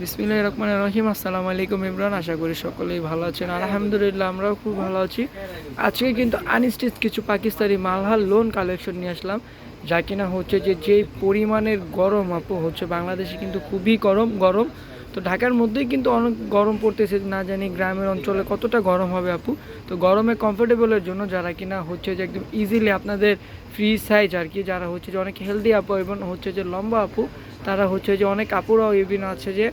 বিসমিল্লাহ রহমান রহিম। আসসালামু আলাইকুম ইমরান, আশা করি সকলেই ভালো আছেন। আলহামদুলিল্লাহ, আমরাও খুব ভালো আছি। আজকে কিন্তু আনস্টিচ কিছু পাকিস্তানি মালহাল লোন কালেকশন নিয়ে আসলাম। যা কিনা হচ্ছে যে যে পরিমাণের গরম আপু, হচ্ছে বাংলাদেশে কিন্তু খুবই গরম গরম। তো ঢাকার মধ্যেই কিন্তু অনেক গরম পড়তেছে, না জানি গ্রামের অঞ্চলে কতটা গরম হবে আপু। তো গরমে কমফোর্টেবলের জন্য যারা কিনা হচ্ছে যে একদম ইজিলি আপনাদের ফ্রি সাইজ আর কি, যারা হচ্ছে যে অনেক হেলদি আপু এবং হচ্ছে যে লম্বা আপু, তারা হচ্ছে যে অনেক কাপড়ও ইভিন আছে যে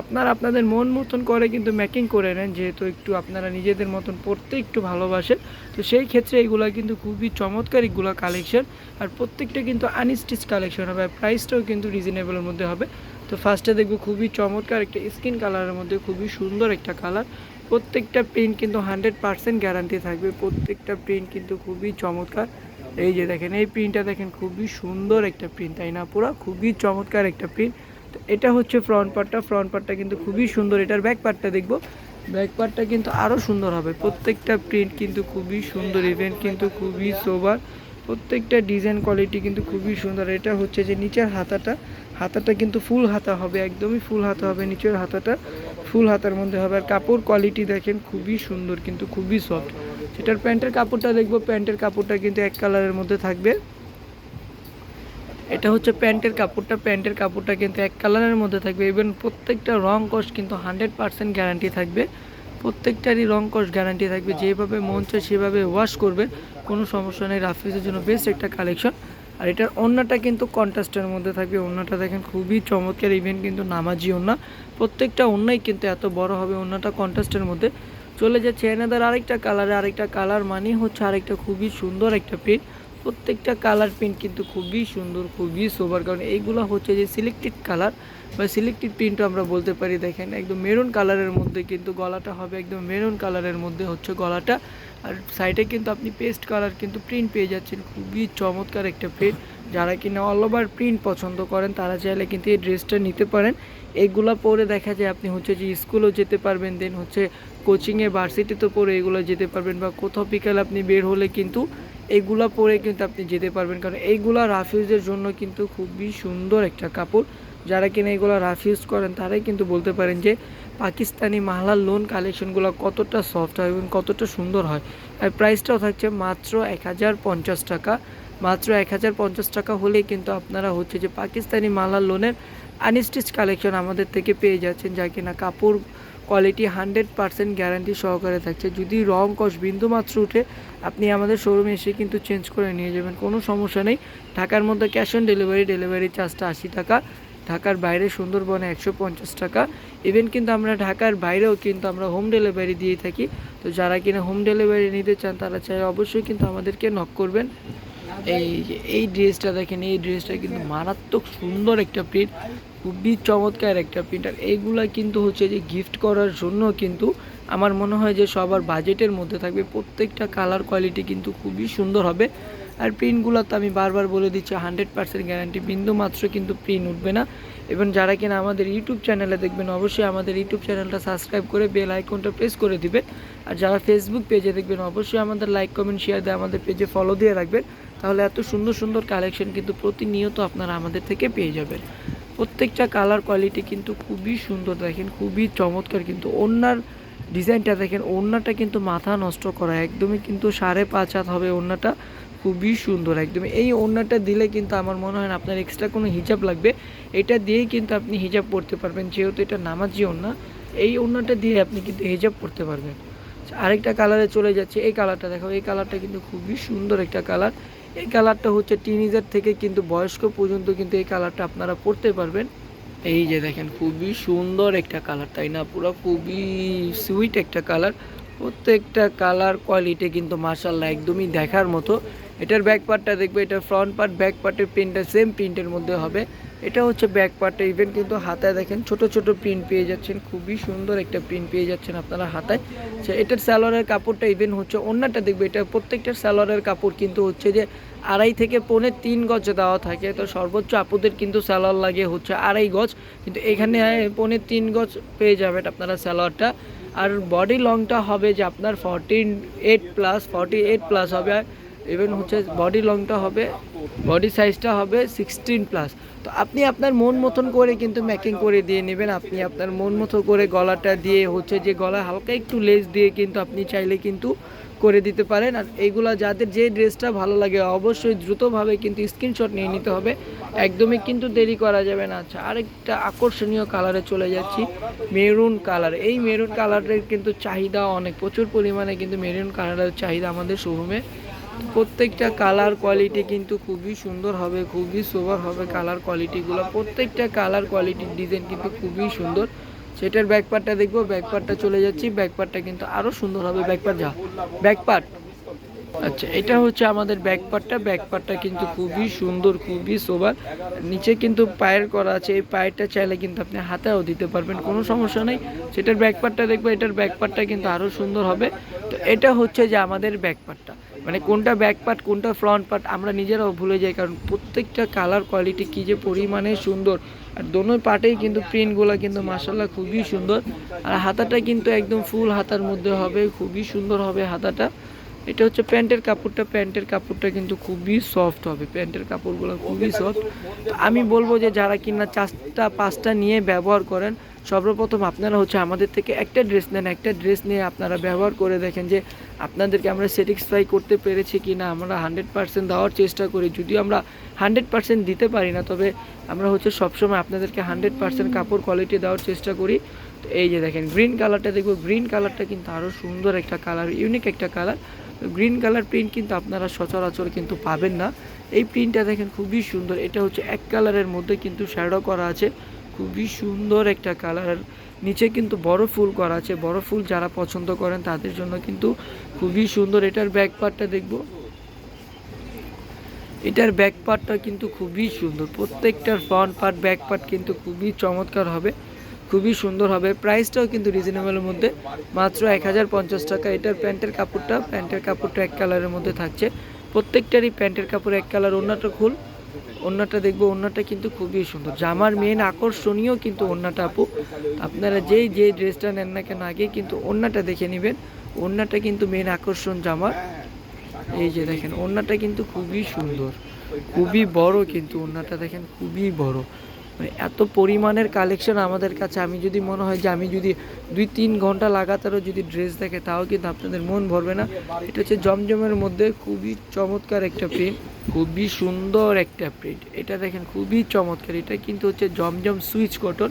আপনারা আপনাদের মন মতন করে কিন্তু মেকিং করে নেন, যেহেতু একটু আপনারা নিজেদের মতন পড়তে একটু ভালোবাসেন। তো সেই ক্ষেত্রে এইগুলা কিন্তু খুবই চমৎকার এগুলো কালেকশন আর প্রত্যেকটা কিন্তু আনস্টিচ কালেকশন হবে, আর প্রাইসটাও কিন্তু রিজনেবলের মধ্যে হবে। তো ফার্স্টে দেখব খুবই চমৎকার একটা স্কিন কালারের মধ্যে খুবই সুন্দর একটা কালার প্রত্যেকটা প্রিন্ট কিন্তু হান্ড্রেড পার্সেন্ট গ্যারান্টি থাকবে। প্রত্যেকটা প্রিন্ট কিন্তু খুবই চমৎকার। এই যে দেখেন, এই প্রিন্টটা দেখেন, খুবই সুন্দর একটা প্রিন্ট তাই না পুরো? খুবই চমৎকার একটা প্রিন্ট তো এটা হচ্ছে ফ্রন্ট পার্টটা ফ্রন্ট পার্টটা কিন্তু খুবই সুন্দর। এটার ব্যাক পার্টটা দেখব। ব্যাক পার্টটা কিন্তু আরও সুন্দর হবে। প্রত্যেকটা প্রিন্ট কিন্তু খুবই সুন্দর। ইভেন্ট কিন্তু খুবই সোবার প্রত্যেকটা ডিজাইন কোয়ালিটি কিন্তু খুবই সুন্দর। এটা হচ্ছে যে নিচের হাতাটা। হাতাটা কিন্তু ফুল হাতা হবে, একদমই ফুল হাতা হবে, নিচের হাতাটা ফুল হাতার মধ্যে হবে। আর কাপড় কোয়ালিটি দেখেন, খুবই সুন্দর কিন্তু খুবই সফট সেটার প্যান্টের কাপড়টা দেখব, প্যান্টের কাপড়টা কিন্তু এক কালারের মধ্যে থাকবে। এটা হচ্ছে প্যান্টের কাপড়টা প্যান্টের কাপড়টা কিন্তু এক কালারের মধ্যে থাকবে। ইভেন প্রত্যেকটা রং কস্ট কিন্তু হান্ড্রেড পার্সেন্ট গ্যারান্টি থাকবে। প্রত্যেকটারই রং কস্ট গ্যারান্টি থাকবে। যেভাবে মন চায় সেভাবে ওয়াশ করবে কোনো সমস্যা নেই, রাফিজের জন্য বেস্ট একটা কালেকশন আর এটার অন্যটা কিন্তু কন্ট্রাস্টের মধ্যে থাকবে। অন্যটা দেখেন খুবই চমৎকার ইভেন্ট কিন্তু নামাজি ওড়না প্রত্যেকটা অন্যায় কিন্তু এত বড় হবে অন্যটা কন্ট্রাস্টের মধ্যে। চলে যাচ্ছে এনাদের আরেকটা কালারে আরেকটা কালার মানে হচ্ছে আরেকটা খুবই সুন্দর একটা প্রিন্ট প্রত্যেকটা কালার প্রিন্ট কিন্তু খুবই সুন্দর, খুবই সোবার কারণ এইগুলো হচ্ছে যে সিলেক্টেড কালার বা সিলেক্টেড প্রিন্টও আমরা বলতে পারি, দেখেন, একদম মেরুন কালারের মধ্যে কিন্তু গলাটা হবে, একদম মেরুন কালারের মধ্যে হচ্ছে গলাটা। আর সাইডে কিন্তু আপনি পেস্ট কালার কিন্তু প্রিন্ট পেয়ে যাচ্ছেন, খুবই চমৎকার একটা প্রিন্ট যারা কিনা অল ওভার প্রিন্ট পছন্দ করেন, তারা চাইলে কিন্তু এই ড্রেসটা নিতে পারেন। এইগুলো পরে দেখা যায় আপনি হচ্ছে যে স্কুলেও যেতে পারবেন দেন হচ্ছে কোচিংয়ে ভার্সিটিতে পরে এগুলো যেতে পারবেন বা কোথাও বিকালে আপনি বের হলে কিন্তু এইগুলা পরে কিন্তু আপনি যেতে পারবেন। কারণ এইগুলা রাফিউজের জন্য কিন্তু খুবই সুন্দর একটা কাপড়। যারা কিনা এগুলো রাফিউজ করেন, তারাই কিন্তু বলতে পারেন যে পাকিস্তানি মাহলার লোন কালেকশনগুলো কতটা সফট হয় এবং কতটা সুন্দর হয়। আর প্রাইসটাও থাকছে মাত্র এক হাজার পঞ্চাশ টাকা। মাত্র এক হাজার পঞ্চাশ টাকা হলেই কিন্তু আপনারা হচ্ছে যে পাকিস্তানি মালার লোনের আনস্টিচ কালেকশন আমাদের থেকে পেয়ে যাচ্ছেন, যা কিনা কাপড় কোয়ালিটি হান্ড্রেড পার্সেন্ট গ্যারান্টি সহকারে থাকছে। যদি রং কষ বিন্দু মাত্র উঠে, আপনি আমাদের শোরুমে এসে কিন্তু চেঞ্জ করে নিয়ে যাবেন, কোনো সমস্যা নেই। ঢাকার মধ্যে ক্যাশ অন ডেলিভারি ডেলিভারি চার্জটা আশি টাকা। ঢাকার বাইরে সুন্দরবনে একশো পঞ্চাশ টাকা। ইভেন কিন্তু আমরা ঢাকার বাইরেও কিন্তু আমরা হোম ডেলিভারি দিয়ে থাকি। তো যারা কিনা হোম ডেলিভারি নিতে চান, তারা চাই অবশ্যই কিন্তু আমাদেরকে নক করবেন। এই এই ড্রেসটা দেখেন, এই ড্রেসটা কিন্তু মারাত্মক সুন্দর একটা প্রিন্ট খুবই চমৎকার একটা প্রিন্ট আর এইগুলা কিন্তু হচ্ছে যে গিফট করার জন্য কিন্তু আমার মনে হয় যে সবার বাজেটের মধ্যে থাকবে। প্রত্যেকটা কালার কোয়ালিটি কিন্তু খুবই সুন্দর হবে। আর প্রিন্টগুলো তো আমি বারবার বলে দিচ্ছি হান্ড্রেড পার্সেন্ট গ্যারান্টি বিন্দু মাত্র কিন্তু প্রিন্ট উঠবে না। এবং যারা কিনা আমাদের ইউটিউব চ্যানেলে দেখবেন, অবশ্যই আমাদের ইউটিউব চ্যানেলটা সাবস্ক্রাইব করে বেল আইকনটা প্রেস করে দিবেন। আর যারা ফেসবুক পেজে দেখবেন, অবশ্যই আমাদের লাইক কমেন্ট শেয়ার দিয়ে আমাদের পেজে ফলো দিয়ে রাখবেন। তাহলে এত সুন্দর সুন্দর কালেকশন কিন্তু প্রতিনিয়ত আপনারা আমাদের থেকে পেয়ে যাবেন। প্রত্যেকটা কালার কোয়ালিটি কিন্তু খুবই সুন্দর দেখেন, খুবই চমৎকার কিন্তু। ওনার ডিজাইনটা দেখেন, ওড়নাটা কিন্তু মাথা নষ্ট করা, একদমই কিন্তু সাড়ে পাঁচ হাত হবে ওড়নাটা। খুবই সুন্দর, একদম। এই ওড়নাটা দিলে কিন্তু আমার মনে হয় না আপনার এক্সট্রা কোনো হিজাব লাগবে। এটা দিয়েই কিন্তু আপনি হিজাব পরতে পারবেন, যেহেতু এটা নামাজি ওড়না। এই ওড়নাটা দিয়ে আপনি কিন্তু হিজাব পরতে পারবেন। আরেকটা কালারে চলে যাচ্ছে, এই কালারটা দেখো, এই কালারটা কিন্তু খুবই সুন্দর একটা কালার এই কালারটা হচ্ছে টিনেজার থেকে কিন্তু বয়স্ক পর্যন্ত কিন্তু এই কালারটা আপনারা পরতে পারবেন। এই যে দেখেন, খুবই সুন্দর একটা কালার তাই না? পুরো খুবই সুইট একটা কালার প্রত্যেকটা কালার কোয়ালিটি কিন্তু মার্শাল্লাহ একদমই দেখার মতো। এটার ব্যাক পার্টটা দেখবে এটা ফ্রন্ট পার্ট ব্যাক পার্টের প্রিন্টটা সেম প্রিন্টের মধ্যে হবে। এটা হচ্ছে ব্যাক পার্টটা ইভেন কিন্তু হাতায় দেখেন, ছোট ছোট প্রিন্ট পেয়ে যাচ্ছেন, খুবই সুন্দর একটা প্রিন্ট পেয়ে যাচ্ছেন আপনারা হাতায়। সে এটার স্যালোয়ারের কাপড়টা ইভেন হচ্ছে অন্যটা, দেখবে এটা প্রত্যেকটা স্যালোয়ারের কাপড় কিন্তু হচ্ছে যে আড়াই থেকে পৌনে তিন গজ দেওয়া থাকে, তো সর্বোচ্চ আপুদের কিন্তু স্যালোয়ার লাগে হচ্ছে আড়াই গজ, কিন্তু এখানে পৌনে তিন গজ পেয়ে যাবেন আপনারা স্যালোয়ারটা আর বডি লংটা হবে যে আপনার fourteen eight plus forty eight plus হবে। ইভেন হচ্ছে বডি লংটা হবে বডি সাইজটা হবে সিক্সটিন প্লাস তো আপনি আপনার মন মতন করে কিন্তু মেকিং করে দিয়ে নেবেন। আপনি আপনার মন মতো করে গলাটা দিয়ে হচ্ছে যে গলায় হালকা একটু লেস দিয়ে কিন্তু আপনি চাইলে কিন্তু করে দিতে পারেন। আর এইগুলা যাদের যে ড্রেসটা ভালো লাগে, অবশ্যই দ্রুতভাবে কিন্তু স্ক্রিনশট নিয়ে নিতে হবে। একদমই কিন্তু দেরি করা যাবে না। আচ্ছা আরেকটা আকর্ষণীয় কালারে চলে যাচ্ছি মেরুন কালার এই মেরুন কালারের কিন্তু চাহিদা অনেক। প্রচুর পরিমাণে কিন্তু মেরুন কালারের চাহিদা আমাদের শোরুমে প্রত্যেকটা কালার কোয়ালিটি কিন্তু খুবই সুন্দর হবে, খুবই সোবার হবে কালার কোয়ালিটিগুলো প্রত্যেকটা কালার কোয়ালিটির ডিজাইন কিন্তু খুবই সুন্দর। সেটার ব্যাকপার্টটা দেখব ব্যাকপার্টটা চলে যাচ্ছি ব্যাকপার্টটা কিন্তু আরও সুন্দর হবে। ব্যাকপার্ট যা ব্যাকপার্ট আচ্ছা এটা হচ্ছে আমাদের ব্যাকপার্টটা ব্যাকপার্টটা কিন্তু খুবই সুন্দর, খুবই সোবার নিচে কিন্তু পায়ের করা আছে, এই পায়েরটা চাইলে কিন্তু আপনি হাতেও দিতে পারবেন, কোনো সমস্যা নেই। সেটার ব্যাকপার্টটা দেখব, এটার ব্যাকপার্টটা কিন্তু আরও সুন্দর হবে। তো এটা হচ্ছে যে আমাদের ব্যাকপার্টটা মানে কোনটা ব্যাক পার্ট কোনটা ফ্রন্ট পার্ট আমরা নিজেরাও ভুলে যাই, কারণ প্রত্যেকটা কালার কোয়ালিটি কী যে পরিমাণে সুন্দর। আর দোনো পার্টেই কিন্তু প্রিন্টগুলো কিন্তু মাসাল্লাহ খুবই সুন্দর। আর হাতাটা কিন্তু একদম ফুল হাতার মধ্যে হবে, খুবই সুন্দর হবে হাতাটা। এটা হচ্ছে প্যান্টের কাপড়টা প্যান্টের কাপড়টা কিন্তু খুবই সফট হবে, প্যান্টের কাপড়গুলো খুবই সফট আমি বলব যে যারা কিনা চারটা, পাঁচটা নিয়ে ব্যবহার করেন সর্বপ্রথম আপনারা হচ্ছে আমাদের থেকে একটা ড্রেস নেন, একটা ড্রেস নিয়ে আপনারা ব্যবহার করে দেখেন যে আপনাদেরকে আমরা স্যাটিসফাই করতে পেরেছি কি না আমরা হান্ড্রেড পার্সেন্ট দেওয়ার চেষ্টা করি। যদিও আমরা হান্ড্রেড পার্সেন্ট দিতে পারি না, তবে আমরা হচ্ছে সবসময় আপনাদেরকে হান্ড্রেড পার্সেন্ট কাপড় কোয়ালিটি দেওয়ার চেষ্টা করি। তো এই যে দেখেন গ্রিন কালারটা দেখব। গ্রিন কালারটা কিন্তু আরও সুন্দর একটা কালার ইউনিক একটা কালার গ্রিন কালার প্রিন্ট কিন্তু আপনারা সচরাচর কিন্তু পাবেন না। এই প্রিন্টটা দেখেন খুবই সুন্দর। এটা হচ্ছে এক কালারের মধ্যে কিন্তু শ্যাডো করা আছে। খুবই সুন্দর একটা কালার নিচে কিন্তু বড় ফুল করা আছে। বড় ফুল যারা পছন্দ করেন তাদের জন্য কিন্তু খুবই সুন্দর। এটার ব্যাক পার্টটা দেখব। এটার ব্যাক পার্টটা কিন্তু খুবই সুন্দর। প্রত্যেকটার ফ্রন্ট পার্ট ব্যাক পার্ট কিন্তু খুবই চমৎকার হবে। খুবই সুন্দর হবে। প্রাইসটাও কিন্তু রিজনেবলের মধ্যে। মাত্র এক হাজার পঞ্চাশ টাকা। এটার প্যান্টের কাপড়টা প্যান্টের কাপড়টা এক কালারের মধ্যে থাকছে। প্রত্যেকটারই প্যান্টের কাপড় এক কালার অন্যটা খুল। অন্যটা দেখব, অন্যটা কিন্তু খুবই সুন্দর। জামার মেন আকর্ষণীয় কিন্তু অন্যটা আপু। আপনারা যেই যে ড্রেসটা নেন না কেন আগে কিন্তু অন্যটা দেখে নেবেন। অন্যটা কিন্তু মেন আকর্ষণ জামার। এই যে দেখেন ওড়নাটা কিন্তু খুবই সুন্দর। খুবই বড় কিন্তু ওড়নাটা দেখেন, খুবই বড়। মানে এত পরিমাণের কালেকশন আমাদের কাছে। আমি যদি মনে হয় যে আমি যদি দুই তিন ঘণ্টা লাগাতারও যদি ড্রেস দেখে, তাও কিন্তু আপনাদের মন ভরবে না। এটা হচ্ছে জমজমের মধ্যে খুবই চমৎকার একটা প্রিন্ট খুবই সুন্দর একটা প্রিন্ট এটা দেখেন, খুবই চমৎকার। এটা কিন্তু হচ্ছে জমজম সুইচ কটন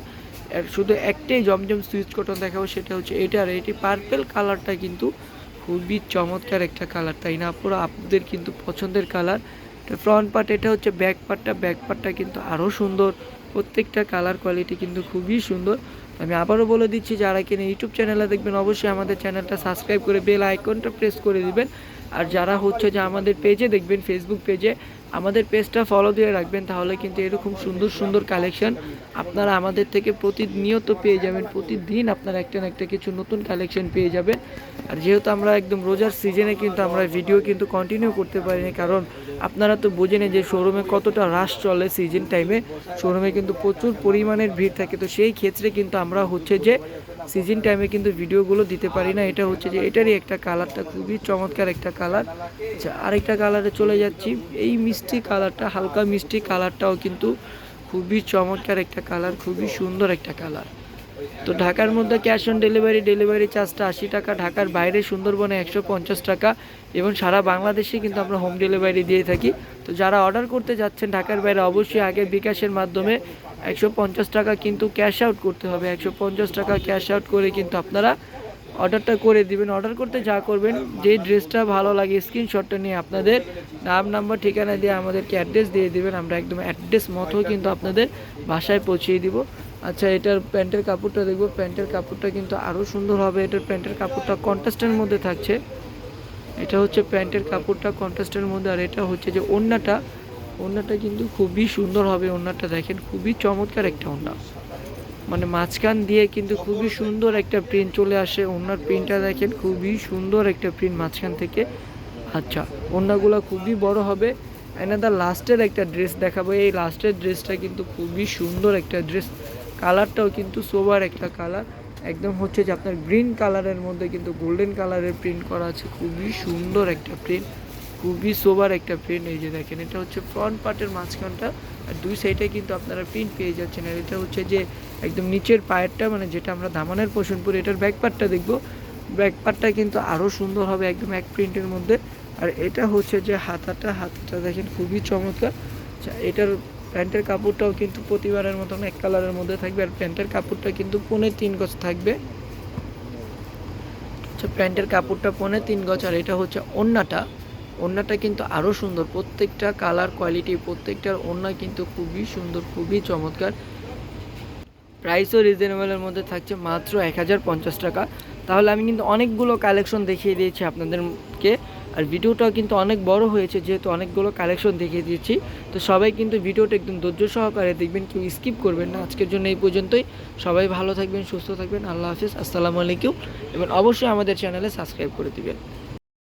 শুধু একটাই জমজম সুইচ কটন দেখাবো, সেটা হচ্ছে এটা। আর এটি পার্পেল কালারটা কিন্তু খুবই চমৎকার একটা কালার তাই না পুরো আপনাদের কিন্তু পছন্দের কালার ফ্রন্ট পার্ট এটা হচ্ছে ব্যাক পার্টটা ব্যাক পার্টটা কিন্তু আরও সুন্দর। প্রত্যেকটা কালার কোয়ালিটি কিন্তু খুবই সুন্দর। আমি আবারও বলে দিচ্ছি, যারা কিনে ইউটিউব চ্যানেলে দেখবেন, অবশ্যই আমাদের চ্যানেলটা সাবস্ক্রাইব করে বেল আইকনটা প্রেস করে দিবেন। আর যারা হচ্ছে যে আমাদের পেজে দেখবেন ফেসবুক পেজে, আমাদের পেজটা ফলো দিয়ে রাখবেন, তাহলে কিন্তু এরকম সুন্দর সুন্দর কালেকশন আপনারা আমাদের থেকে প্রতিনিয়ত পেয়ে যাবেন। প্রতিদিন আপনারা একটা না একটা কিছু নতুন কালেকশন পেয়ে যাবেন। আর যেহেতু আমরা একদম রোজার সিজনে কিন্তু আমরা ভিডিও কিন্তু কন্টিনিউ করতে পারিনি, কারণ আপনারা তো বোঝেন যে শোরুমে কতটা রাশ চলে সিজন টাইমে শোরুমে কিন্তু প্রচুর পরিমাণের ভিড় থাকে। তো সেই ক্ষেত্রে কিন্তু আমরা হচ্ছে যে সিজন টাইমে কিন্তু ভিডিওগুলো দিতে পারি না। এটা হচ্ছে যে এটারই একটা কালারটা খুবই চমৎকার একটা কালার আচ্ছা আরেকটা কালারে চলে যাচ্ছি। এই মিষ্টি কালারটা হালকা মিষ্টি কালারটাও কিন্তু খুবই চমৎকার একটা কালার খুবই সুন্দর একটা কালার তো ঢাকার মধ্যে ক্যাশ অন ডেলিভারি ডেলিভারি চার্জটা আশি টাকা, ঢাকার বাইরে সুন্দরবনে একশো পঞ্চাশ টাকা এবং সারা বাংলাদেশে কিন্তু আমরা হোম ডেলিভারি দিয়ে থাকি। তো যারা অর্ডার করতে যাচ্ছেন ঢাকার বাইরে, অবশ্যই আগে বিকাশের মাধ্যমে একশো পঞ্চাশ টাকা কিন্তু ক্যাশ আউট করতে হবে। একশো পঞ্চাশ টাকা ক্যাশ আউট করে কিন্তু আপনারা অর্ডারটা করে দিবেন। অর্ডার করতে যা করবেন, যে ড্রেসটা ভালো লাগে, স্ক্রিনশটটা নিয়ে আপনাদের নাম, নাম্বার, ঠিকানা দিয়ে আমাদেরকে অ্যাড্রেস দিয়ে দিবেন। আমরা একদম অ্যাড্রেস মতো কিন্তু আপনাদের বাসায় পৌঁছিয়ে দিব। আচ্ছা এটার প্যান্টের কাপড়টা দেখব। প্যান্টের কাপড়টা কিন্তু আরও সুন্দর হবে। এটার প্যান্টের কাপড়টা কন্ট্রাস্টের মধ্যে থাকছে। এটা হচ্ছে প্যান্টের কাপড়টা কন্ট্রাস্টের মধ্যে। আর এটা হচ্ছে যে ওড়নাটা ওড়নাটা কিন্তু খুবই সুন্দর হবে, ওড়নাটা দেখেন, খুবই চমৎকার একটা ওড়না। মানে মাঝখান দিয়ে কিন্তু খুবই সুন্দর একটা প্রিন্ট চলে আসে ওনার প্রিন্টটা দেখেন, খুবই সুন্দর একটা প্রিন্ট মাঝখান থেকে। আচ্ছা ওনাগুলো খুবই বড় হবে। এনাদার লাস্টের একটা ড্রেস দেখাবো, এই লাস্টের ড্রেসটা কিন্তু খুবই সুন্দর একটা ড্রেস কালারটাও কিন্তু সোবার একটা কালার একদম হচ্ছে যে আপনার গ্রিন কালারের মধ্যে কিন্তু গোল্ডেন কালারের প্রিন্ট করা আছে, খুবই সুন্দর একটা প্রিন্ট খুবই সোবার একটা প্রিন্ট এই যে দেখেন, এটা হচ্ছে ফ্রন্ট পার্টের মাঝখানটা, আর দুই সাইডে কিন্তু আপনারা প্রিন্ট পেয়ে যাচ্ছেন। আর এটা হচ্ছে যে একদম নিচের পায়েরটা মানে যেটা আমরা ধামানের পোষণ পরি, এটার ব্যাক পার্টটা দেখব। ব্যাক পার্টটা কিন্তু আরও সুন্দর হবে একদম এক প্রিন্টের মধ্যে। আর এটা হচ্ছে যে হাতাটা হাতাটা দেখেন খুবই চমৎকার। আচ্ছা এটার প্যান্টের কাপড়টাও কিন্তু প্রতিবারের মতন এক কালারের মধ্যে থাকবে, আর প্যান্টের কাপড়টা কিন্তু পনে তিন গজ থাকবে। আচ্ছা প্যান্টের কাপড়টা পনে তিন গজ, আর এটা হচ্ছে ওড়নাটা ওড়নাটা কিন্তু আরও সুন্দর। প্রত্যেকটা কালার কোয়ালিটি প্রত্যেকটার ওড়না কিন্তু খুবই সুন্দর, খুবই চমৎকার। প্রাইসও রিজনেবলের মধ্যে থাকছে মাত্র এক হাজার পঞ্চাশ টাকা। তাহলে আমি কিন্তু অনেকগুলো কালেকশন দেখিয়ে দিয়েছি আপনাদেরকে। আর ভিডিওটাও কিন্তু অনেক বড় হয়েছে, যেহেতু অনেকগুলো কালেকশন দেখিয়ে দিয়েছি। তো সবাই কিন্তু ভিডিওটা একদম ধৈর্য সহকারে দেখবেন, কেউ স্কিপ করবেন না। আজকের জন্য এই পর্যন্তই। সবাই ভালো থাকবেন, সুস্থ থাকবেন। আল্লাহ হাফিজ। আসসালামু আলাইকুম। এবং অবশ্যই আমাদের চ্যানেলে সাবস্ক্রাইব করে দিবেন।